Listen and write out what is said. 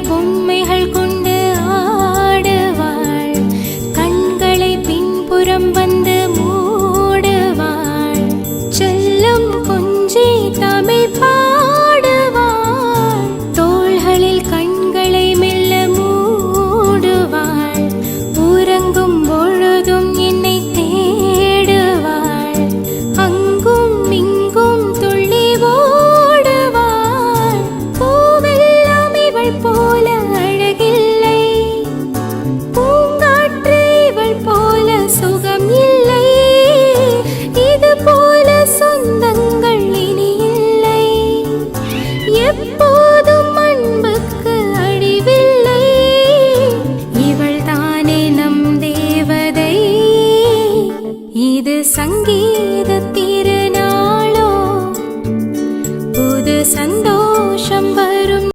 பொம்மைகள் கொண்டு ஆடுவாள். கண்களை பின்புறம் வந்து மூடுவாள். சொல்லும் கொஞ்சி தமிழ் இது சங்கீதத்தின்